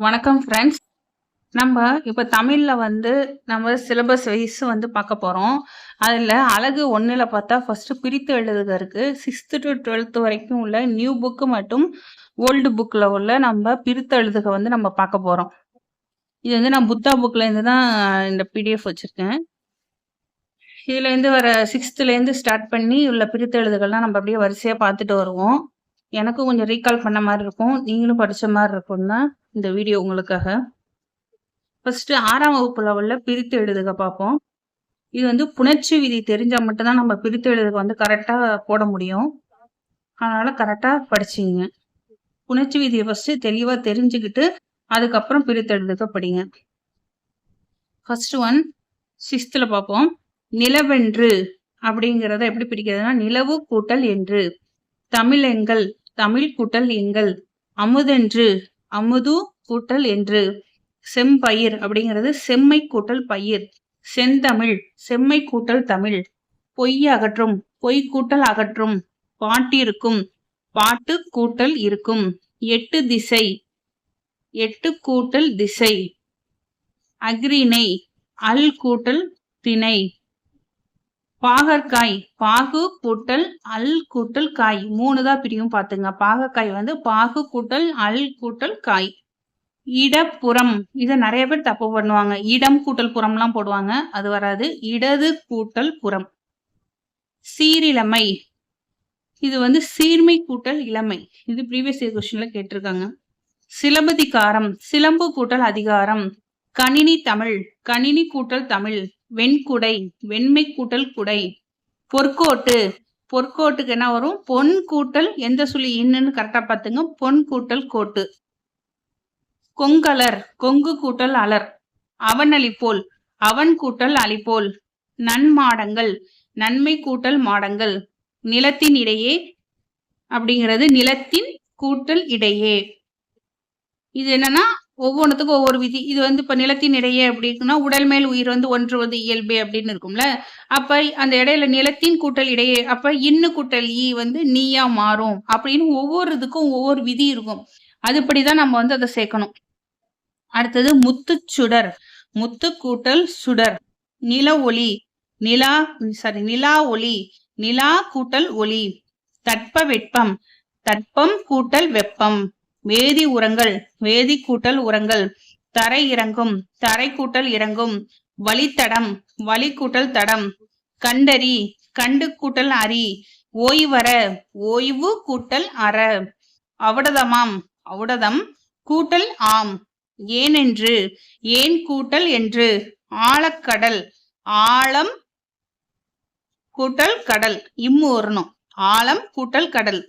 வணக்கம் ஃப்ரெண்ட்ஸ் நம்ம இப்போ தமிழில் வந்து நம்ம சிலபஸ் வைஸ் வந்து பார்க்க போகிறோம் அதில் அழகு ஒன்றில் பார்த்தா ஃபஸ்ட்டு பிரித்து எழுதுக இருக்குது சிக்ஸ்த்து டு டுவெல்த்து வரைக்கும் உள்ள நியூ புக்கு மற்றும் ஓல்டு புக்கில் உள்ள நம்ம பிரித்து எழுதுக வந்து நம்ம பார்க்க போகிறோம் இது வந்து நான் புத்தா புக்லேருந்து தான் இந்த பிடிஎஃப் வச்சுருக்கேன். இதுலேருந்து வர சிக்ஸ்த்துலேருந்து ஸ்டார்ட் பண்ணி உள்ள பிரித்து எழுதுகள்லாம் நம்ம அப்படியே வரிசையாக பார்த்துட்டு வருவோம். எனக்கும் கொஞ்சம் ரீகால் பண்ண மாதிரி இருக்கும். நீங்களும் படித்த மாதிரி இருக்கும் தான் இந்த வீடியோ உங்களுக்காக. ஃபஸ்ட்டு ஆறாம் வகுப்பு லெவலில் பிரித்து எழுதுக பார்ப்போம். இது வந்து புணர்ச்சி விதி தெரிஞ்சால் மட்டும்தான் நம்ம பிரித்து எழுதுக வந்து கரெக்டாக போட முடியும். அதனால் கரெக்டாக படிச்சிங்க. புணர்ச்சி விதியை ஃபஸ்ட்டு தெளிவாக தெரிஞ்சுக்கிட்டு அதுக்கப்புறம் பிரித்து எழுதுக படிங்க. ஃபர்ஸ்ட் ஒன் சிக்ஸ்த்தில் பார்ப்போம். நிலவென்று அப்படிங்கிறத எப்படி பிடிக்கிறதுனா நிலவு கூட்டல் என்று. தமிழெங்கள் தமிழ் கூட்டல் எங்கள் அமுதென்று அமுது கூட்டல் என்று. செம்பயிர் அப்படிங்கிறது செம்மை கூட்டல் பயிர். செந்தமிழ் செம்மை கூட்டல் தமிழ். பொய் அகற்றும் பொய் கூட்டல் அகற்றும். பாட்டிருக்கும் பாட்டு கூட்டல் இருக்கும். எட்டு திசை எட்டு கூட்டல் திசை. அக்ரிணை அல் கூட்டல் திணை. பாகற்காய் பாகு கூட்டல் அல் கூட்டல் காய். மூணு தான் பிரியும் பாத்துங்க. பாகற்காய் வந்து பாகு கூட்டல் அல் கூட்டல் காய். இடப்புறம். இதை நிறைய பேர் தப்பு பண்ணுவாங்க. இடம் கூட்டல் புறம்லாம் போடுவாங்க. அது வராது. இடது கூட்டல் புறம். சீரிழமை. இது வந்து சீர்மை கூட்டல் இளமை. இது ப்ரீவியஸ் இயர் கொஸ்டின்ல கேட்டிருக்காங்க. சிலம்பதிகாரம். சிலம்பு கூட்டல் அதிகாரம். கணினி தமிழ். கணினி கூட்டல் தமிழ். வெண்குடை வெண்மை கூட்டல் குடை. பொற்கோட்டு. பொற்கோட்டுக்கு என்ன வரும்? பொன் கூட்டல் எந்த சொல்லி இன்னுன்னு கரெக்டா பார்த்துங்க. பொன் கூட்டல் கோட்டு. கொங்கலர். கொங்கு கூட்டல் அலர். அவன் அழிப்போல் அவன் கூட்டல் அழிப்போல் நன்மாடங்கள். நன்மை கூட்டல் மாடங்கள். நிலத்தின் இடையே அப்படிங்கிறது நிலத்தின் கூட்டல் இடையே. இது என்னன்னா ஒவ்வொன்றுத்துக்கும் ஒவ்வொரு விதி. இது வந்து இப்போ நிலத்தின் இடையே அப்படி இருக்குன்னா உடல் மேல் உயிர் வந்து ஒன்றுவது இயல்பே அப்படின்னு இருக்கும்ல. அப்போ அந்த இடையில நிலத்தின் கூட்டல் இடையே அப்போ இன்னு கூட்டல் ஈ வந்து நீயா மாறும் அப்படின்னு ஒவ்வொரு இதுக்கும் ஒவ்வொரு விதி இருக்கும். அதுபடிதான் நம்ம வந்து அதை சேர்க்கணும். அடுத்தது முத்து சுடர். முத்து கூட்டல் சுடர். நில ஒளி. நிலா சாரி நிலா ஒளி. நிலா கூட்டல் ஒளி. தட்ப வெப்பம் தட்பம் கூட்டல் வெப்பம். வேதி உரங்கள் வேதி கூட்டல் உரங்கள் தரை இறங்கும் தரை கூட்டல் இறங்கும் வழித்தடம் வழி கூட்டல் தடம் கண்டறி கண்டு கூட்டல் அரி ஓய்வர ஓய்வு கூட்டல் அற அவடதமாம் அவடதம் கூட்டல் ஆம் ஏனென்று ஏன் கூட்டல் என்று ஆழக்கடல் ஆழம் கூட்டல் கடல் இம்மு வரணும் ஆழம் கூட்டல் கடல்.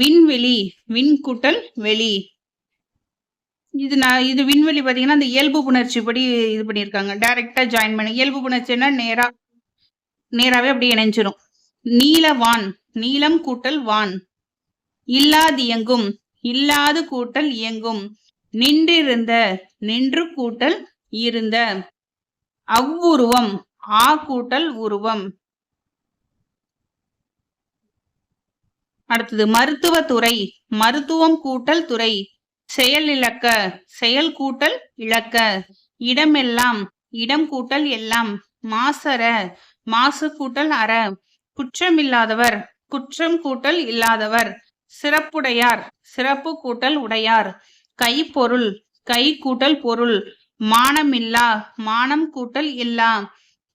விண்வெளி விண்கூட்டல் வெளி. இது நான் இது விண்வெளி பார்த்தீங்கன்னா அந்த இயல்பு புணர்ச்சி படி இது பண்ணியிருக்காங்க டைரக்டா ஜாயின் பண்ணி இயல்பு புணர்ச்சின்னா நேரா நேராவே அப்படி இணைஞ்சிரும். நீலவான் நீளம் கூட்டல் வான். இல்லாது இயங்கும் இல்லாது கூட்டல் இயங்கும். நின்றிருந்த நின்று கூட்டல் இருந்த. அவ்வுருவம் ஆ கூட்டல் உருவம். அடுத்தது மருத்துவத்துறை மருத்துவம் கூட்டல் துறை செயல் இழக்க செயல் கூட்டல் இழக்க இடமெல்லாம் இடம் கூட்டல் எல்லாம் மாசற மாசு கூட்டல் அற குற்றமில்லாதவர் குற்றம் கூட்டல் இல்லாதவர் சிறப்புடையார் சிறப்பு கூட்டல் உடையார் கைப்பொருள் கை கூட்டல் பொருள் மானமில்லா மானம் கூட்டல் இல்லா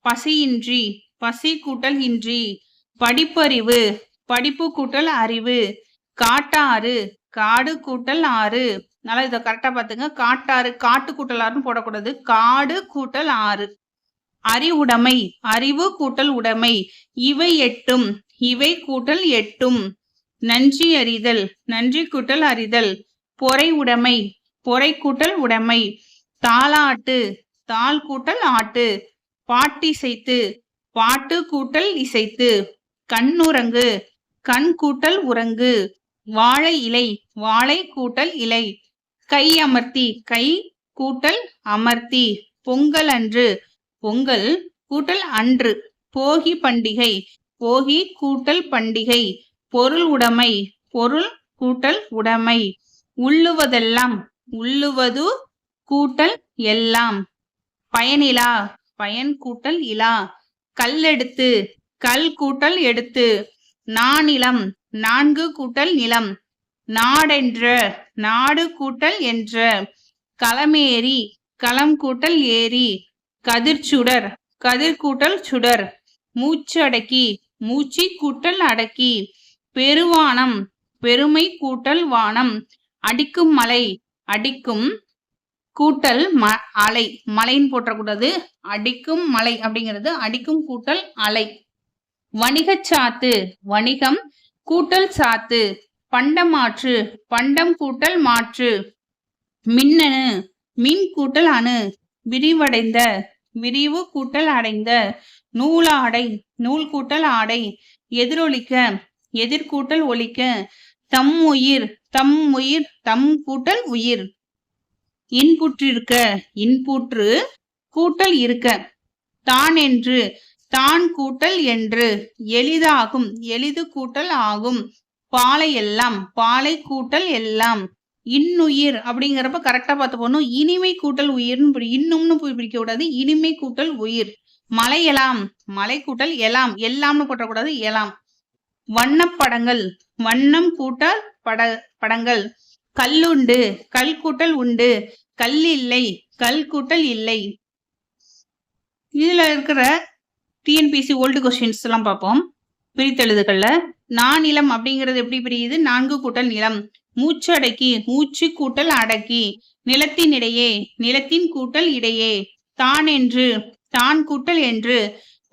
பசியின்றி பசி கூட்டல் இன்றி படிப்பறிவு படிப்பு கூட்டல் அறிவு. காட்டாறு காடு கூட்டல் ஆறு. நல்லா இதை கரெக்டா பாத்துங்க காட்டாறு காட்டு கூட்டல் ஆறுன்னு போடக்கூடாது. காடு கூட்டல் ஆறு. அறிவுடைமை அறிவு கூட்டல் உடைமை. இவை எட்டும் இவை கூட்டல் எட்டும். நன்றி அறிதல் நன்றி கூட்டல் அறிதல். பொறை உடைமை பொறை கூட்டல் உடைமை. தாளாட்டு தாள் கூட்டல் ஆட்டு. பாட்டிசைத்து பாட்டு கூட்டல் இசைத்து. கண்ணுரங்கு கண் கூட்டல் உறங்கு. வாழை இலை வாழை கூட்டல் இலை. கை அமர்த்தி கை கூட்டல் அமர்த்தி. பொங்கல் அன்று பொங்கல் கூட்டல் அன்று. போகி பண்டிகை போகி கூட்டல் பண்டிகை. பொருள் உடைமை பொருள் கூட்டல் உடைமை. உள்ளுவதெல்லாம் உள்ளுவது கூட்டல் எல்லாம். பயனிலா பயன் கூட்டல் இலா. கல் எடுத்து கல் கூட்டல் எடுத்து. நானிலம் நான்கு கூட்டல் நிலம். நாடென்ற நாடு கூட்டல் என்ற. களமேறி களம் கூட்டல் ஏரி கதிர்ச்சுடர் கதிர் கூட்டல் சுடர். மூச்சடக்கி மூச்சி கூட்டல் அடக்கி. பெருவானம் பெருமை கூட்டல் வானம். அடிக்கும் மலை அடிக்கும் கூட்டல் ம அலை. மலைன்னு போட்டக்கூடாது. அடிக்கும் மலை அப்படிங்கிறது அடிக்கும் கூட்டல் அலை. வணிகச் சாத்து வணிகம் கூட்டல் சாத்து பண்டமாற்று பண்டம் கூட்டல் மாற்று. மின்னணு மின் கூட்டல் அணு விரிவடைந்த விரிவு கூட்டல் அடைந்த. நூலாடை நூல் கூட்டல் ஆடை எதிரொலிக்க எதிர்கூட்டல் ஒலிக்க. தம் உயிர் தம் உயிர் தம் கூட்டல் உயிர். இன்புற்றிருக்க இன்புற்று கூட்டல் இருக்க. தான் என்று தான் கூட்டல் என்று. எளிதாகும் எளிது கூட்டல் ஆகும். பாலை எல்லாம் பாலை கூட்டல் எல்லாம். இன்னுயிர் அப்படிங்கிறப்ப கரெக்டா பார்த்து போகணும். இனிமை கூட்டல் உயிர்னு இன்னும்னு போய் பிரிக்க கூடாது இனிமை கூட்டல் உயிர். மலை எலாம் மலை கூட்டல் எலாம். எல்லாம்னு போட்டக்கூடாது எலாம். வண்ணப்படங்கள் வண்ணம் கூட்டல் பட படங்கள். கல்லுண்டு கல் கூட்டல் உண்டு. கல் இல்லை கல் கூட்டல் இல்லை. இதுல இருக்கிற டிஎன்பிசி ஓல்டு கொஸ்டின்ஸ் எல்லாம் பார்ப்போம். பிரித்தெழுதுகள்ல நானிலம் அப்படிங்கிறது எப்படி பிரியுது? நான்கு கூட்டல் நிலம். மூச்சு அடக்கி மூச்சு கூட்டல் அடக்கி. நிலத்தின் இடையே நிலத்தின் கூட்டல் இடையே. தான் என்று தான் கூட்டல் என்று.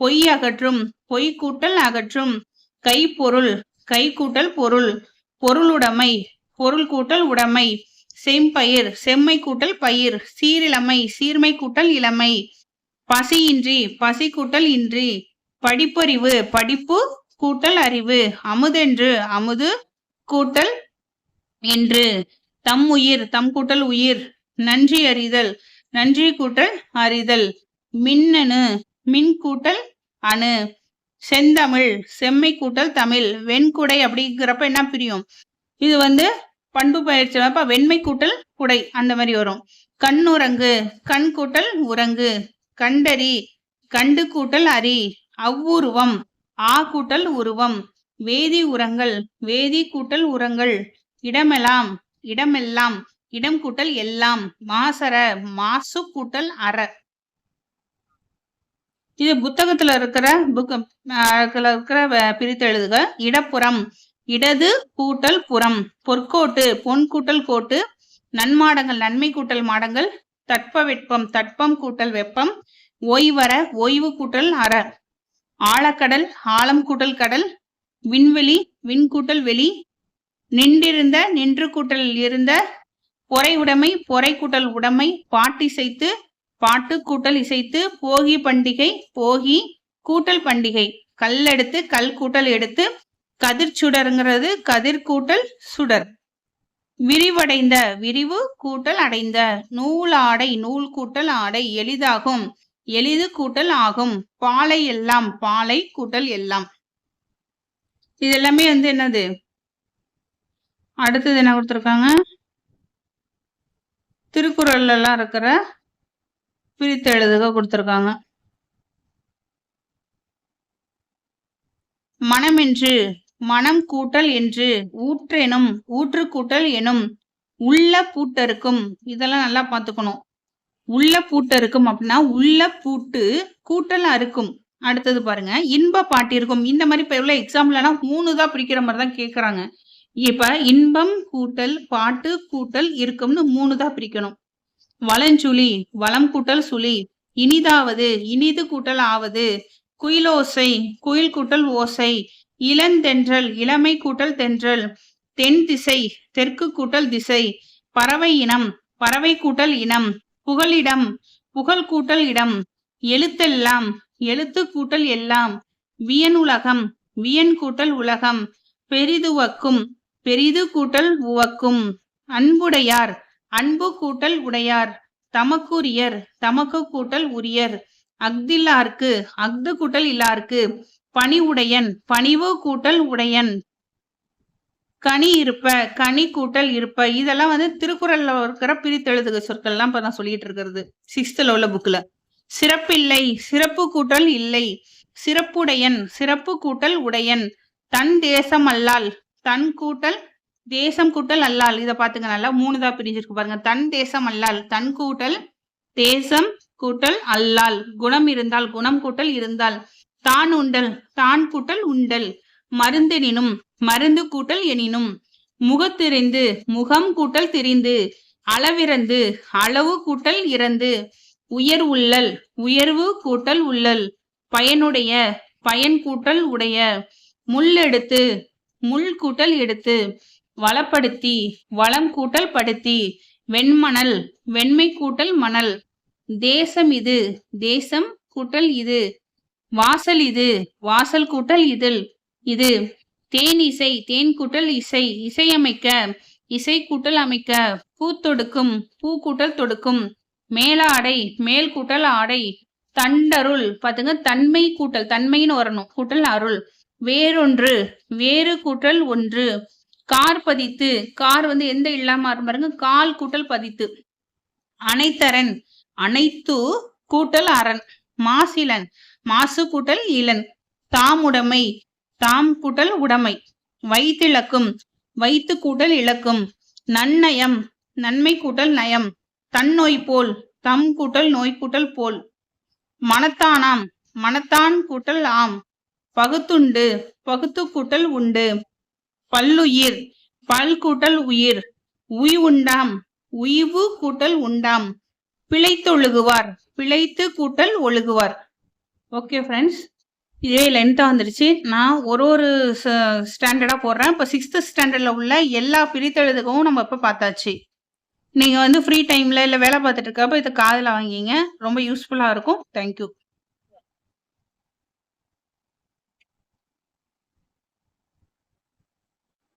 பொய் அகற்றும் பொய் கூட்டல் அகற்றும். கை பொருள் கை கூட்டல் பொருள். பொருளுடைமை பொருள் கூட்டல் உடைமை. செம்பயிர் செம்மை கூட்டல் பயிர். சீரிழமை சீர்மை கூட்டல் இளமை. பசியின்றி பசி கூட்டல் இன்றி படிப்பறிவு படிப்பு கூட்டல் அறிவு அமுதென்று அமுது கூட்டல் என்று தம் உயிர் தம் கூட்டல் உயிர் நன்றி அறிதல் நன்றி கூட்டல் அறிதல். மின்னணு மின் கூட்டல் அணு. செந்தமிழ் செம்மை கூட்டல் தமிழ். வெண்குடை அப்படிங்கிறப்ப என்ன பிரியும்? இது வந்து பண்பு பயிற்சி அப்ப வெண்மை கூட்டல் குடை அந்த மாதிரி வரும். கண்ணுறங்கு கண் கூட்டல் உறங்கு கண்டறி கண்டு கூட்டல் அறி அவ்வுருவம் ஆ கூட்டல் உருவம் வேதி உரங்கள் வேதி கூட்டல் உரங்கள் இடமெலாம் இடமெல்லாம் இடம் கூட்டல் எல்லாம் மாசர மாசு கூட்டல் அற. இது புத்தகத்துல இருக்கிற புக் இருக்கிற பிரித்து எழுதுக. இடப்புறம் இடது கூட்டல் புறம் பொற்கோட்டு பொன் கூட்டல் கோட்டு நன்மாடங்கள் நன்மை கூட்டல் மாடங்கள் தட்பவெப்பம் தட்பம் கூட்டல் வெப்பம் ஓய்வர ஓய்வு கூட்டல் அற. ஆழக்கடல் ஆழம் கூட்டல் கடல். விண்வெளி விண்கூட்டல் வெளி. நின்றிருந்த நின்று கூட்டல் இருந்த. பொறை உடைமை பொறை கூட்டல் உடைமை. பாட்டிசைத்து பாட்டு கூட்டல் இசைத்து. போகி பண்டிகை போகி கூட்டல் பண்டிகை. கல் எடுத்து கல் கூட்டல் எடுத்து. கதிர் சுடருங்கிறது கதிர் கூட்டல் சுடர். விரிவடைந்த விரிவு கூட்டல் அடைந்த. நூல் ஆடை நூல் கூட்டல் ஆடை எளிதாகும். எளிது கூட்டல் ஆகும். பாலை எல்லாம் பாலை கூட்டல் எல்லாம். இது எல்லாமே வந்து என்னது? அடுத்தது என்ன கொடுத்துருக்காங்க? திருக்குறள்ல எல்லாம் இருக்கிற பிரித்து எழுதுக கொடுத்துருக்காங்க. மனமென்று மனம் கூட்டல் என்று ஊற்றெனும் ஊற்று கூட்டல் எனும் உள்ள பூட்டருக்கும் இதெல்லாம் நல்லா பார்த்துக்கணும். உள்ள பூட்டருக்கும் அப்படின்னா உள்ள பூட்டு கூட்டல் அறுக்கும். அடுத்தது பாருங்க இன்ப பாட்டிருக்கும் இந்த மாதிரி இப்ப எவ்வளவு எக்ஸாம்பிள்லாம் மூணு தான் பிரிக்கிற மாதிரி தான் கேட்கறாங்க இப்ப இன்பம் கூட்டல் பாட்டு கூட்டல் இருக்கும்னு மூணு தான் பிரிக்கணும். வளஞ்சுழி வளம் கூட்டல் சுழி இனிதாவது இனிது கூட்டல் ஆவது குயிலோசை குயில் கூட்டல் ஓசை இளந்தென்றல் இளமை கூட்டல் தென்றல் தென் திசை தெற்கு கூட்டல் திசை பறவை இனம் பறவை கூட்டல் இனம் புகலிடம் புகழ் கூட்டல் இடம் எழுத்தெல்லாம் எழுத்து கூட்டல் எல்லாம் வியனுலகம் வியன் கூட்டல் உலகம் பெரிதுவக்கும் பெரிது கூட்டல் உவக்கும். அன்புடையார் அன்பு கூட்டல் உடையார் தமக்குரியர் தமக்கு கூட்டல் உரியர். அஃதில்லார்க்கு அஃது கூட்டல் இல்லார்க்கு பணிவுடையன் பணிவு கூட்டல் உடையன். கனி இருப்ப கனி கூட்டல் இருப்ப இதெல்லாம் வந்து திருக்குறள்ல இருக்கிற பிரித்தெழுதுக சொற்கள்லாம் இப்ப நான் சொல்லிட்டு இருக்கிறது. சிக்ஸ்த்ல உள்ள புக்ல சிறப்பில்லை சிறப்பு கூட்டல் இல்லை. சிறப்புடையன் சிறப்பு கூட்டல் உடையன். தன் தேசம் அல்லால் தன் கூட்டல் தேசம் கூட்டல் அல்லால். இதை பாத்துங்க நல்லா மூணுதா பிரிஞ்சிருக்கு பாருங்க. தன் தேசம் அல்லால் தன் கூட்டல் தேசம் கூட்டல் அல்லால். குணம் இருந்தால் குணம் கூட்டல் இருந்தால். தான் உண்டல் தான் கூட்டல் உண்டல். மருந்தெனினும் மருந்து கூட்டல் எனினும் முகத்திரிந்து முகம் கூட்டல் திரிந்து அளவிறந்து அளவு கூட்டல் இறந்து உயர் உள்ளல் உயர்வு கூட்டல் உள்ளல் பயனுடைய பயன் கூட்டல் உடைய முள் எடுத்து முள் கூட்டல் எடுத்து வளப்படுத்தி வளம் கூட்டல் படுத்தி வெண்மணல் வெண்மை கூட்டல் மணல் தேசம் இது தேசம் கூட்டல் இது வாசல் இது வாசல் கூட்டல் இதில் இது தேன் இசை தேன் கூட்டல் இசை இசையமைக்க இசை கூட்டல் அமைக்க பூத்தொடுக்கும் பூ கூட்டல் தொடுக்கும் மேலாடை மேல் கூட்டல் ஆடை தண்டருள் பாத்துங்க தன்மை கூட்டல் தன்மைன்னு வரணும் கூட்டல் அருள் வேறொன்று வேறு கூட்டல் ஒன்று கார் பதித்து கார் வந்து எந்த இல்லாம பாருங்க கால் கூட்டல் பதித்து அனைத்தரன் அனைத்து கூட்டல் அரண் மாசிலன் மாசு கூட்டல் இளன் தாமுடைமை தாம் கூட்டல் உடைமை வைத்திழக்கும் வைத்து கூட்டல் இழக்கும் நன்னயம் நன்மை கூட்டல் நயம் தன்னோய் போல் தம் கூட்டல் நோய் கூட்டல் போல். மனத்தானாம் மனத்தான் கூட்டல் ஆம் பகுத்துண்டு பகுத்து கூட்டல் உண்டு. பல்லுயிர் பல் கூட்டல் உயிர் உய் உண்டாம் உய்வு கூட்டல் உண்டாம். பிழைத்து ஒழுகுவார் பிழைத்து கூட்டல் ஒழுகுவார். ஓகே ஃப்ரெண்ட்ஸ் இதே லென்த்தாக வந்துடுச்சு நான் ஒரு ஒரு ஸ்டாண்டர்டாக போடுறேன். இப்போ சிக்ஸ்த்து ஸ்டாண்டர்டில் உள்ள எல்லா பிரித்தெழுதுகவும் நம்ம இப்போ பார்த்தாச்சு. நீங்கள் வந்து ஃப்ரீ டைமில் இல்லை வேலை பார்த்துட்டு இருக்கப்போ இதை காதில் வாங்கிங்க. ரொம்ப யூஸ்ஃபுல்லாக இருக்கும். தேங்க்யூ